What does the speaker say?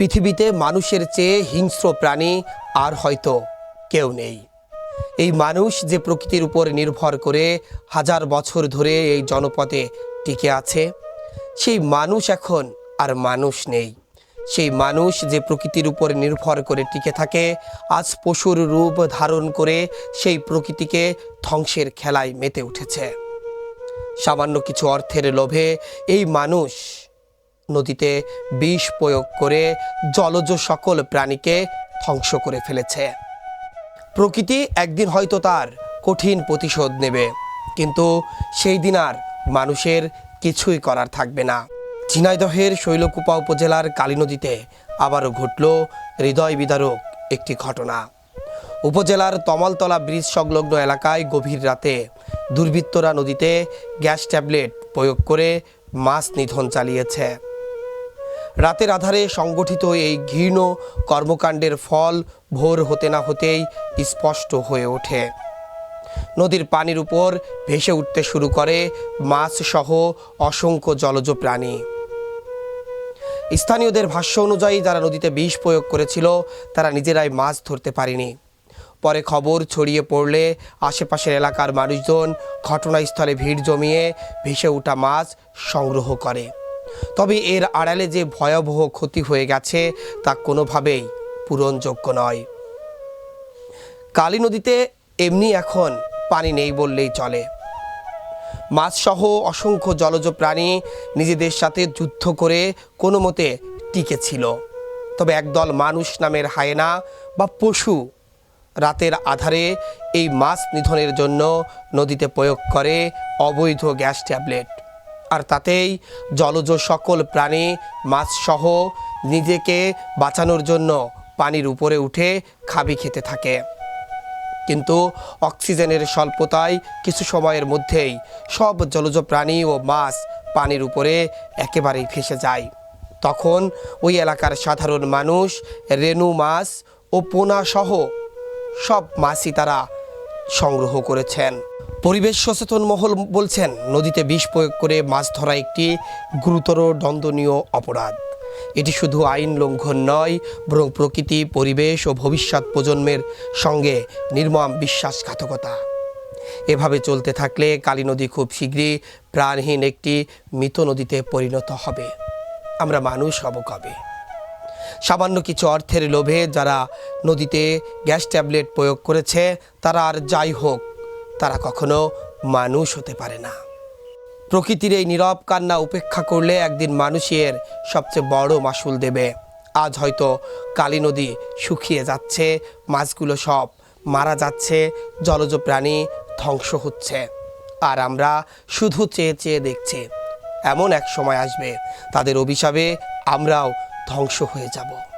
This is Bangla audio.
পৃথিবীতে মানুষের চেয়ে হিংস্র প্রাণী আর হয়তো কেউ নেই। এই মানুষ যে প্রকৃতির উপর নির্ভর করে হাজার বছর ধরে এই জনপদে টিকে আছে, সেই মানুষ এখন আর মানুষ নেই। সেই মানুষ যে প্রকৃতির উপর নির্ভর করে টিকে থাকে, আজ পশুর রূপ ধারণ করে সেই প্রকৃতিকে ধ্বংসের খেলায় মেতে উঠেছে। সামান্য কিছু অর্থের লোভে এই মানুষ নদীতে বিষ প্রয়োগ করে জলজ সকল প্রাণীকে ধ্বংস করে ফেলেছে। প্রকৃতি একদিন হয়তো তার কঠিন প্রতিশোধ নেবে, কিন্তু সেই দিন আর মানুষের কিছুই করার থাকবে না। ঝিনাইদহের শৈলকুপা উপজেলার কালী নদীতে আবারও ঘটল হৃদয় বিদারক একটি ঘটনা। উপজেলার তমালতলা ব্রিজ সংলগ্ন এলাকায় গভীর রাতে দুর্বৃত্তরা নদীতে গ্যাস ট্যাবলেট প্রয়োগ করে মাছ নিধন চালিয়েছে। রাতের আধারে সংগঠিত এই ঘৃণ কর্মকাণ্ডের ফল ভোর হতে না হতেই স্পষ্ট হয়ে ওঠে। নদীর পানির উপর ভেসে উঠতে শুরু করে মাছ সহ অসংখ্য জলজ প্রাণী। স্থানীয়দের ভাষ্য অনুযায়ী যারা নদীতে বিষ প্রয়োগ করেছিল, তারা নিজেরাই মাছ ধরতে পারেনি। পরে খবর ছড়িয়ে পড়লে আশেপাশের এলাকার মানুষজন ঘটনাস্থলে ভিড় জমিয়ে ভেসে ওঠা মাছ সংগ্রহ করে। তবে এর আড়ালে যে ভয়াবহ ক্ষতি হয়ে গেছে, তা কোনোভাবেই পূরণযোগ্য নয়। কালী নদীতে এমনি এখন পানি নেই বললেই চলে। মাছসহ অসংখ্য জলজ প্রাণী নিজেদের সাথে যুদ্ধ করে কোনো মতে টিকে ছিল। তবে একদল মানুষ নামের হায়েনা বা পশু রাতের আধারে এই মাছ নিধনের জন্য নদীতে প্রয়োগ করে অবৈধ গ্যাস ট্যাবলেট। আর তাতেই জলজ সকল প্রাণী মাছসহ নিজেকে বাঁচানোর জন্য পানির উপরে উঠে খাবি খেতে থাকে। কিন্তু অক্সিজেনের স্বল্পতায় কিছু সময়ের মধ্যেই সব জলজ প্রাণী ও মাছ পানির উপরে একেবারেই ভেসে যায়। তখন ওই এলাকার সাধারণ মানুষ রেনু মাছ ও পোনা সহ সব মাছই তারা সংগ্রহ করেছেন। পরিবেশ সচেতন মহল বলছেন, নদীতে বিষ প্রয়োগ করে মাছ ধরা একটি গুরুতর দণ্ডনীয় অপরাধ। এটি শুধু আইন লঙ্ঘন নয়, বরং প্রকৃতি, পরিবেশ ও ভবিষ্যৎ প্রজন্মের সঙ্গে নির্মম বিশ্বাসঘাতকতা। এভাবে চলতে থাকলে কালী নদী খুব শীঘ্রই প্রাণহীন একটি মৃত নদীতে পরিণত হবে। আমরা মানুষ হব কবে? সামান্য কিছু অর্থের লোভে যারা নদীতে গ্যাস ট্যাবলেট প্রয়োগ করেছে, তারা আর যাই হোক তারা কখনো মানুষ হতে পারে না। প্রকৃতির এই নীরব কান্না উপেক্ষা করলে একদিন মানুষের সবচেয়ে বড় মাসুল দেবে। আজ হয়তো কালী নদী শুকিয়ে যাচ্ছে, মাছগুলো সব মারা যাচ্ছে, জলজ প্রাণী ধ্বংস হচ্ছে। আর আমরা শুধু চেয়ে চেয়ে দেখছি, এমন এক সময় আসবে, তাদের অভিশাপে আমরাও ধ্বংস হয়ে যাব।